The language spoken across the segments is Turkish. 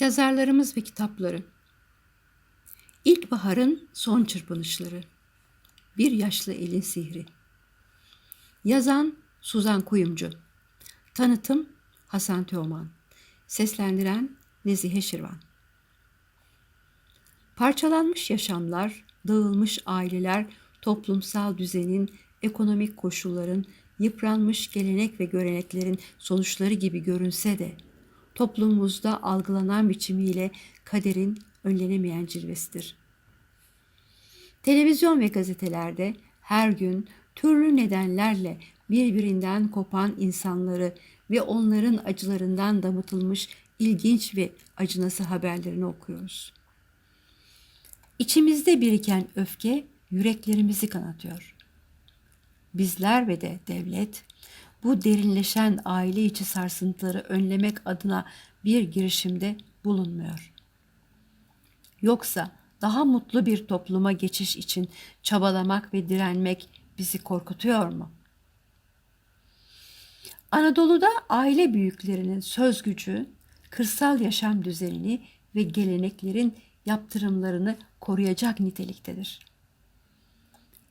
Yazarlarımız ve kitapları. İlkbaharın son çırpınışları. Bir yaşlı elin sihri. Yazan Suzan Kuyumcu. Tanıtım Hasan Teoman. Seslendiren Nezihe Şirvan. Parçalanmış yaşamlar, dağılmış aileler, toplumsal düzenin, ekonomik koşulların, yıpranmış gelenek ve göreneklerin sonuçları gibi görünse de toplumumuzda algılanan biçimiyle kaderin önlenemeyen cilvesidir. Televizyon ve gazetelerde her gün türlü nedenlerle birbirinden kopan insanları ve onların acılarından damıtılmış ilginç ve acınası haberlerini okuyoruz. İçimizde biriken öfke yüreklerimizi kanatıyor. Bizler ve de devlet bu derinleşen aile içi sarsıntıları önlemek adına bir girişimde bulunmuyor. Yoksa daha mutlu bir topluma geçiş için çabalamak ve direnmek bizi korkutuyor mu? Anadolu'da aile büyüklerinin söz gücü, kırsal yaşam düzenini ve geleneklerin yaptırımlarını koruyacak niteliktedir.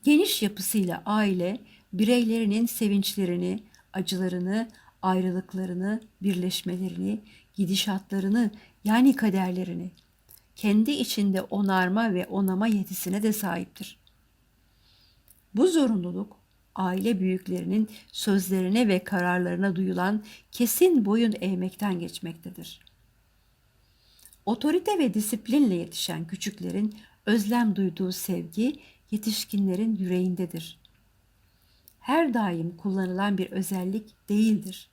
Geniş yapısıyla aile bireylerinin sevinçlerini, acılarını, ayrılıklarını, birleşmelerini, gidişatlarını yani kaderlerini kendi içinde onarma ve onama yetisine de sahiptir. Bu zorunluluk aile büyüklerinin sözlerine ve kararlarına duyulan kesin boyun eğmekten geçmektedir. Otorite ve disiplinle yetişen küçüklerin özlem duyduğu sevgi yetişkinlerin yüreğindedir. Her daim kullanılan bir özellik değildir.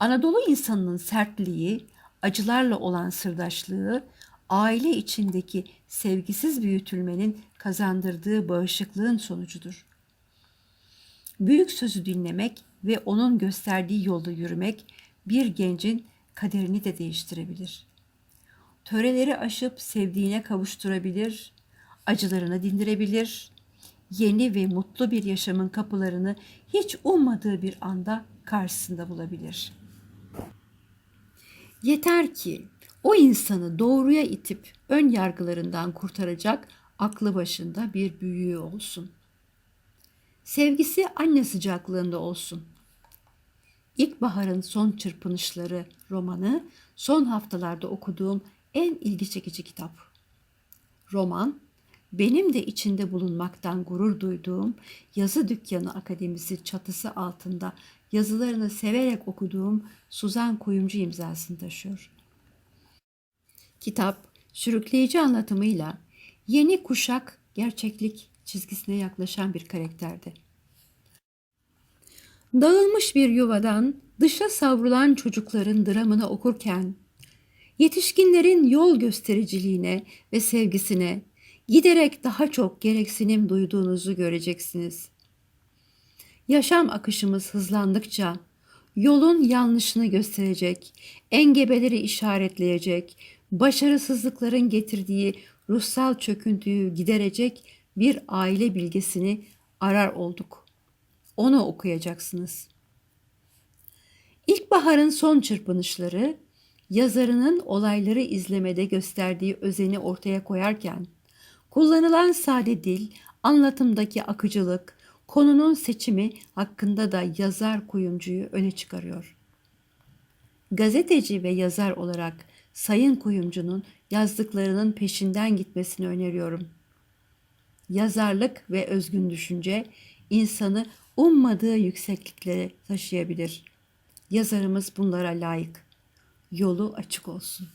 Anadolu insanının sertliği, acılarla olan sırdaşlığı, aile içindeki sevgisiz büyütülmenin kazandırdığı bağışıklığın sonucudur. Büyük sözü dinlemek ve onun gösterdiği yolda yürümek bir gencin kaderini de değiştirebilir. Töreleri aşıp sevdiğine kavuşturabilir, acılarını dindirebilir, yeni ve mutlu bir yaşamın kapılarını hiç ummadığı bir anda karşısında bulabilir. Yeter ki o insanı doğruya itip ön yargılarından kurtaracak aklı başında bir büyüğü olsun. Sevgisi anne sıcaklığında olsun. İlkbaharın son çırpınışları romanı son haftalarda okuduğum en ilgi çekici kitap. Roman benim de içinde bulunmaktan gurur duyduğum Yazı Dükkanı Akademisi çatısı altında yazılarını severek okuduğum Suzan Kuyumcu imzasını taşıyor. Kitap sürükleyici anlatımıyla yeni kuşak gerçeklik çizgisine yaklaşan bir karakterde. Dağılmış bir yuvadan dışa savrulan çocukların dramını okurken yetişkinlerin yol göstericiliğine ve sevgisine giderek daha çok gereksinim duyduğunuzu göreceksiniz. Yaşam akışımız hızlandıkça yolun yanlışını gösterecek, engebeleri işaretleyecek, başarısızlıkların getirdiği ruhsal çöküntüyü giderecek bir aile bilgesini arar olduk. Onu okuyacaksınız. İlkbaharın son çırpınışları yazarının olayları izlemede gösterdiği özeni ortaya koyarken kullanılan sade dil, anlatımdaki akıcılık, konunun seçimi hakkında da yazar kuyumcuyu öne çıkarıyor. Gazeteci ve yazar olarak Sayın Kuyumcu'nun yazdıklarının peşinden gitmesini öneriyorum. Yazarlık ve özgün düşünce insanı ummadığı yüksekliklere taşıyabilir. Yazarımız bunlara layık. Yolu açık olsun.